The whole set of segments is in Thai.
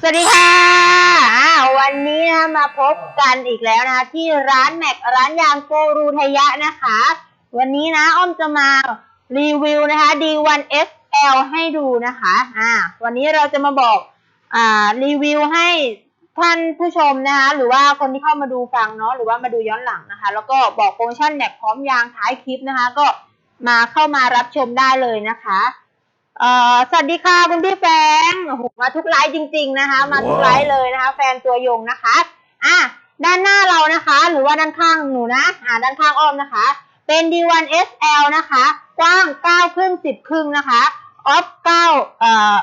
สวัสดีค่ะอ่าวันนี้นะมาพบกันอีกแล้วนะคะที่ร้านแม็กร้านยางโกรูทยะนะคะ วันนี้นะอ้อมจะมารีวิวนะคะ D1 SL ให้ดูนะคะอ่าวันนี้เราจะมาบอกอ่ารีวิวให้ท่านผู้ชมนะคะ หรือว่าคนที่เข้ามาดูฟังเนาะหรือว่ามาดูย้อนหลังนะคะ แล้วก็บอกโปรโมชั่นแม็กพร้อมยางท้ายคลิปนะคะ ก็มาเข้ามารับชมได้เลยนะคะ เอ่อสวัสดีค่ะคุณพี่แฟงโอ้โหมาทุกไลฟ์จริง ๆนะคะ มาทุกไลฟ์เลยนะคะ แฟนตัวยงนะคะ อะด้านหน้าเรานะคะ หรือว่าด้านข้างหนูนะ อ่าด้านข้างอ้อมนะคะ เป็น D1 SL นะคะ กว้าง 9 ครึ่ง 10 ครึ่งนะคะออฟ9เอ่อ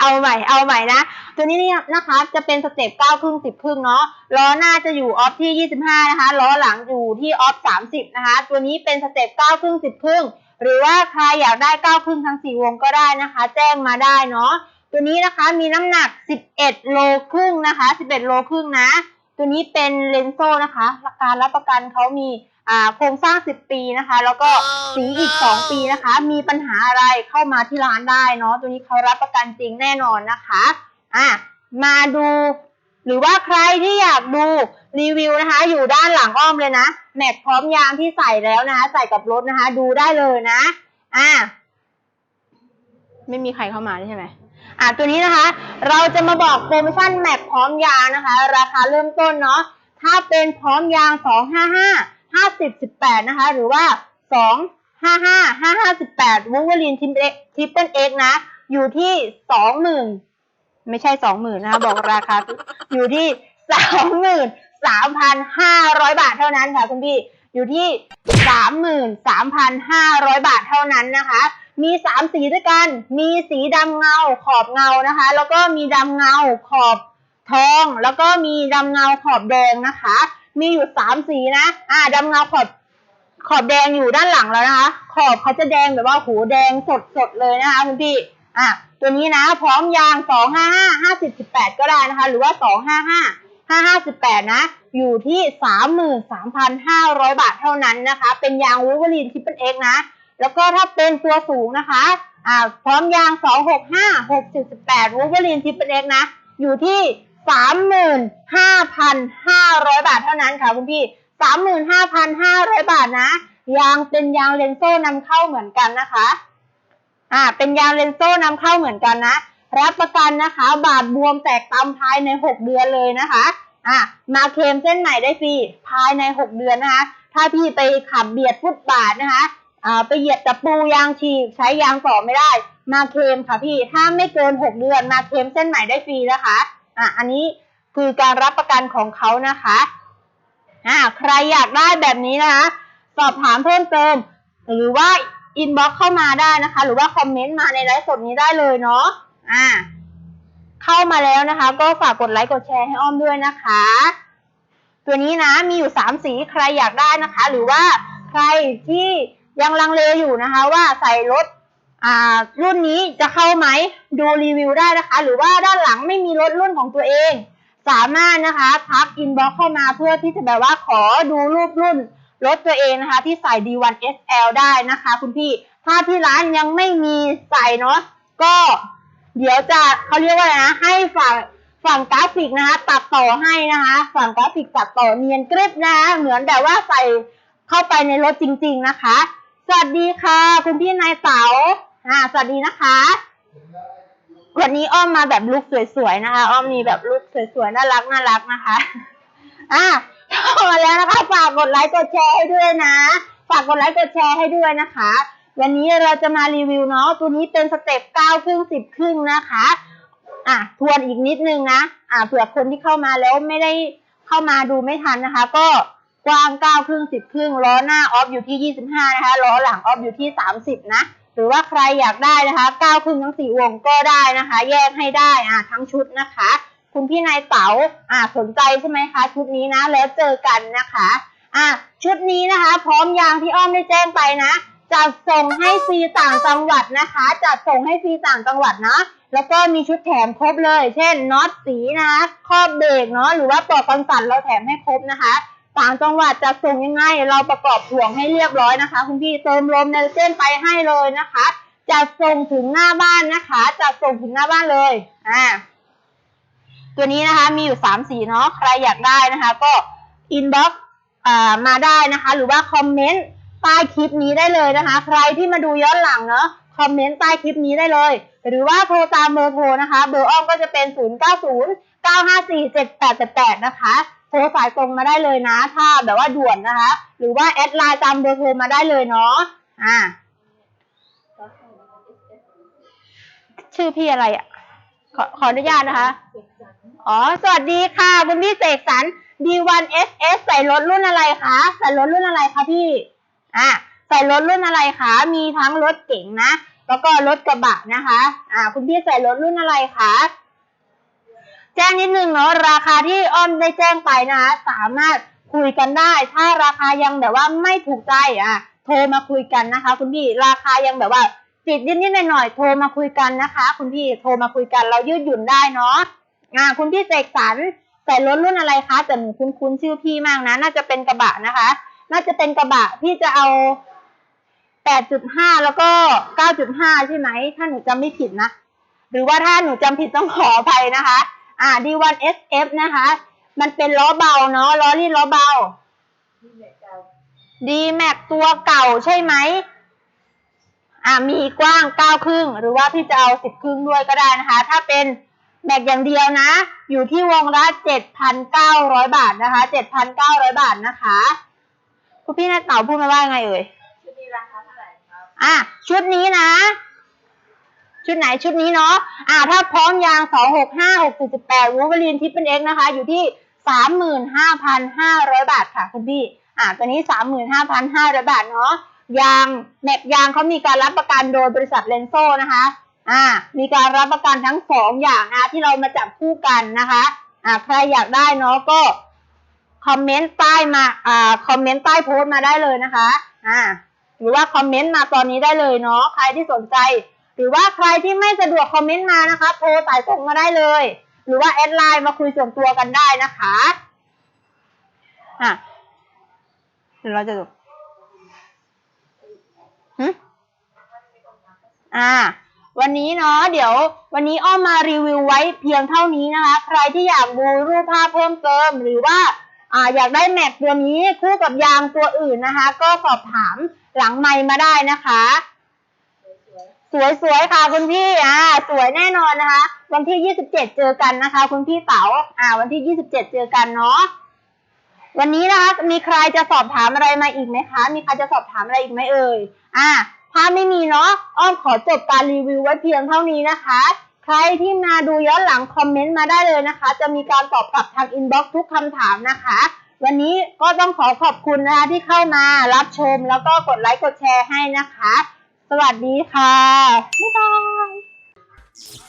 เอาใหม่ เอาใหม่นะ ตัวนี้เนี่ยนะคะ จะเป็นสเต็ป9ครึ่ง10ครึ่งเนาะ ล้อหน้าจะอยู่ออฟที่25นะคะ ล้อหลังอยู่ที่ออฟ30นะคะ ตัวนี้เป็นสเต็ป9ครึ่ง10ครึ่ง หรือว่าใครอยากได้9ครึ่งทั้ง4วงก็ได้นะคะ แจ้งมาได้เนาะตัวนี้นะคะมีน้ำหนัก 11 โลครึ่งนะคะ 11 โลครึ่งนะ ตัวนี้เป็นเลนโซ่นะคะราการรับประกันเขามีอ่าโครงสร้าง 10 ปีนะคะ แล้วก็สีอีก 2 ปีนะคะ มีปัญหาอะไรเข้ามาที่ร้านได้เนาะตัวนี้เขารับประกันจริงแน่นอนนะคะอะมาดู หรือว่าใครที่อยากดูรีวิวนะคะ อยู่ด้านหลังอ้อมเลยนะแม็กพร้อมยางที่ใส่แล้วนะคะใส่กับรถนะคะ ดูได้เลยนะ อะไม่มีใครเข้ามาใช่ไหมอะตัวนี้นะคะ เราจะมาบอกโปรโมชั่นแม็กพร้อมยางนะคะ ราคาเริ่มต้นเนาะถ้าเป็นพร้อมยาง255 50 18นะคะ หรือว่า255 55 18วูเวอรีนทิปเปิลเอ็กนะ อยู่ที่20,000 ไม่ใช่20,000นนะคะบอกราคาอยู่ที่33,500บาทเท่านั้นค่ะคุณพี่อยู่ที่33,500บาทเท่านั้นนะคะ มี3สีด้วยกัน มีสีดำเงาขอบเงานะคะ แล้วก็มีดำเงาขอบทอง แล้วก็มีดำเงาขอบแดงนะคะ มีอยู่3สีนะ อ่าดำเงาขอบขอบแดงอยู่ด้านหลังแล้วนะคะ ขอบเขาจะแดงแบบว่าโหแดงสดสดๆเลยนะคะคุณพี่ อะตัวนี้นะ พร้อมยาง255 50 18ก็ได้นะคะ หรือว่า255 558นะ อยู่ที่33,500บาทเท่านั้นนะคะ เป็นยางวูเวอรีนทิปเปิลเอ็กนะ แล้วก็ถ้าเป็นตัวสูงนะคะอ่าพร้อมยาง265 60 18วูเวอรีนทิปเปิลเอ็กนะ อยู่ที่35,500บาทเท่านั้นค่ะคุณพี่35,500บาทนะ ยางเป็นยางเลนโซ่นำเข้าเหมือนกันนะคะ อ่าเป็นยางเลนโซ่นำเข้าเหมือนกันนะ รับประกันนะคะ บาดบวมแตกตามภายใน 6 เดือนเลยนะคะอะมาเคลมเส้นใหม่ได้ฟรีภายใน 6 เดือนนะคะ ถ้าพี่ไปขับเบียดฟุตบาทนะคะอ่าไปเหยียบตะปูยางฉีกใช้ยางต่อไม่ได้ มาเคลมค่ะพี่ถ้าไม่เกิน 6 เดือน มาเคลมเส้นใหม่ได้ฟรีนะคะอะอันนี้คือการรับประกันของเขานะคะอ่าใครอยากได้แบบนี้นะคะ สอบถามเพิ่มเติม หรือว่า อินบ็อกเข้ามาได้นะคะ หรือว่าคอมเมนต์มาในไลฟ์สดนี้ได้เลยเนาะอ่า เข้ามาแล้วนะคะ ก็ฝากกดไลค์กดแชร์ให้อ้อมด้วยนะคะ ตัวนี้นะมีอยู่ 3 สีใครอยากได้นะคะ หรือว่าใครที่ยังลังเลอยู่นะคะ ว่าใส่รถอ่ารุ่นนี้จะเข้าไหมดูรีวิวได้นะคะ หรือว่าด้านหลังไม่มีรถรุ่นของตัวเอง สามารถนะคะทักอินบ็อกเข้ามาเพื่อที่จะแบบว่าขอดูรูปรุ่น รถตัวเองนะคะที่ใส่ D1 SL ได้นะคะ คุณพี่ ถ้าที่ร้านยังไม่มีใส่เนาะก็เดี๋ยวจะเขาเรียกว่าอะไรนะ ให้ฝั่งฝั่งกราฟิกนะคะตัดต่อให้นะคะ ฝั่งกราฟิกตัดต่อเนียนกริบนะคะเหมือนแบบว่าใส่เข้าไปในรถจริง ๆนะคะ สวัสดีค่ะ คุณพี่นายเต๋าอ่าสวัสดีนะคะวันนี้อ้อมมาแบบลุคสวยๆนะคะ อ้อมมีแบบลุคสวยๆน่ารักน่ารักนะคะ อ่า มาแล้วนะคะ ฝากกดไลค์กดแชร์ให้ด้วยนะ ฝากกดไลค์กดแชร์ให้ด้วยนะคะ วันนี้เราจะมารีวิวเนาะ ตัวนี้เป็นสเต็ปเก้าครึ่งสิบครึ่งนะคะ อะ ทวนอีกนิดนึงนะ อะ เผื่อคนที่เข้ามาแล้วไม่ได้เข้ามาดูไม่ทันนะคะ ก็กว้างเก้าครึ่งสิบครึ่ง ล้อหน้าออฟอยู่ที่ยี่สิบห้านะคะ ล้อหลังออฟอยู่ที่สามสิบนะ หรือว่าใครอยากได้นะคะเก้าครึ่งทั้งสี่วงก็ได้นะคะ แยกให้ได้ อะ ทั้งชุดนะคะ คุณพี่นายเต๋าอะสนใจใช่ไหมคะ ชุดนี้นะ แล้วเจอกันนะคะอะชุดนี้นะคะ พร้อมยางที่อ้อมได้แจ้งไปนะจัดส่งให้ฟรีต่างจังหวัดนะคะจัดส่งให้ฟรีต่างจังหวัดนะแล้วก็มีชุดแถมครบเลย เช่นน็อตสีนะคะครอบเบรกเนาะหรือว่าปลอกกันสั่นเราแถมให้ครบนะคะ ต่างจังหวัดจะส่งยังไง เราประกอบถ่วงให้เรียบร้อยนะคะ คุณพี่เติมลมในเส้นไปให้เลยนะคะจะส่งถึงหน้าบ้านนะคะจะส่งถึงหน้าบ้านเลยอ่า ตัวนี้นะคะมีอยู่สามสีเนาะใครอยากได้นะคะ ก็อินบ็อกอ่ามาได้นะคะ หรือว่าคอมเมนต์ใต้คลิปนี้ได้เลยนะคะ ใครที่มาดูย้อนหลังเนาะคอมเมนต์ใต้คลิปนี้ได้เลย หรือว่าโทรตามเบอร์โทรนะคะ เบอร์อ้อมก็จะเป็น 0 9 0 9 5 4 7 8 8 8 นะคะโทรสายตรงมาได้เลยนะ ถ้าแบบว่าด่วนนะคะ หรือว่าแอดไลน์ตามเบอร์โทรมาได้เลยเนาะอ่าชื่อพี่อะไรอะขอขออนุญาตนะคะ อ๋อ สวัสดีค่ะ คุณพี่เสกสรร D1SS ใส่รถรุ่นอะไรคะ ใส่รถรุ่นอะไรคะพี่ อะ ใส่รถรุ่นอะไรคะ มีทั้งรถเก๋งนะ แล้วก็รถกระบะนะคะ อ่า คุณพี่ใส่รถรุ่นอะไรคะ แจ้งนิดนึงเนาะ ราคาที่อ้อมได้แจ้งไปนะคะ สามารถคุยกันได้ ถ้าราคายังแบบว่าไม่ถูกใจ อะ โทรมาคุยกันนะคะ คุณพี่ ราคายังแบบว่าติดนิดๆหน่อยๆ โทรมาคุยกันนะคะ คุณพี่ โทรมาคุยกัน เรายืดหยุ่นได้เนาะ อ่าคุณพี่เสกสรรใส่รถรุ่นอะไรคะแต่หนูคุ้นๆชื่อพี่มากนะ น่าจะเป็นกระบะนะคะ น่าจะเป็นกระบะพี่จะเอา8.5แล้วก็9.5ใช่ไหมถ้าหนูจำไม่ผิดนะ หรือว่าถ้าหนูจำผิดต้องขออภัยนะคะ อ่า D1SF นะคะ มันเป็นล้อเบาเนาะล้อรีดล้อเบา D-Max ตัวเก่าใช่ไหมอ่ามีกว้าง9ครึ่ง หรือว่าพี่จะเอา10ครึ่งด้วยก็ได้นะคะ ถ้าเป็น แบกอย่างเดียวนะ อยู่ที่วงละ7,900 บาทนะคะ 7,900 บาทนะคะคุณพี่นาเต่าพูดมาว่าไงเอ่ย ชุดนี้ราคาเท่าไหร่ครับ อะ ชุดนี้นะ ชุดไหนชุดนี้เนาะ อ่าถ้าพร้อมยาง 2 6 5 6 4 8วูล์ฟเวอรีนทิปเป็นเอ็กนะคะ อยู่ที่ 35,500 บาทค่ะคุณพี่ อ่าตัวนี้ 35,500 บาทเนาะ ยางแม็กยางเขามีการรับประกันโดยบริษัทเลนโซนะคะ อ่ามีการรับประกันทั้งสองอย่างนะที่เรามาจับคู่กันนะคะอ่าใครอยากได้เนาะก็คอมเมนต์ใต้มาอ่าคอมเมนต์ใต้โพสต์มาได้เลยนะคะอ่าหรือว่าคอมเมนต์มาตอนนี้ได้เลยเนาะใครที่สนใจ หรือว่าใครที่ไม่สะดวกคอมเมนต์มานะคะโทรสายตรงมาได้เลย หรือว่าแอดไลน์มาคุยส่วนตัวกันได้นะคะอะเดี๋ยวเราจะดูหึอ่า วันนี้เนาะเดี๋ยว วันนี้อ้อมมารีวิวไว้เพียงเท่านี้นะคะ ใครที่อยากดูรูปภาพเพิ่มเติม หรือว่าอ่าอยากได้แม็กตัวนี้คู่กับยางตัวอื่นนะคะ ก็สอบถามหลังไมค์มาได้นะคะ สวยๆค่ะคุณพี่อ่าสวยแน่นอนนะคะ วันที่ 27 เจอกันนะคะ คุณพี่เต๋าอ่า วันที่ 27 เจอกันเนาะวันนี้นะคะมีใครจะสอบถามอะไรมาอีกไหมคะ มีใครจะสอบถามอะไรอีกไหมเอ่ย อ่า ถ้าไม่มีเนาะอ้อมขอจบการรีวิวไว้เพียงเท่านี้นะคะ ใครที่มาดูย้อนหลังคอมเมนต์มาได้เลยนะคะ จะมีการตอบกลับทางอินบ็อกซ์ทุกคำถามนะคะ วันนี้ก็ต้องขอขอบคุณนะคะที่เข้ามารับชมแล้วก็กดไลค์กดแชร์ให้นะคะ สวัสดีค่ะ บ๊ายบาย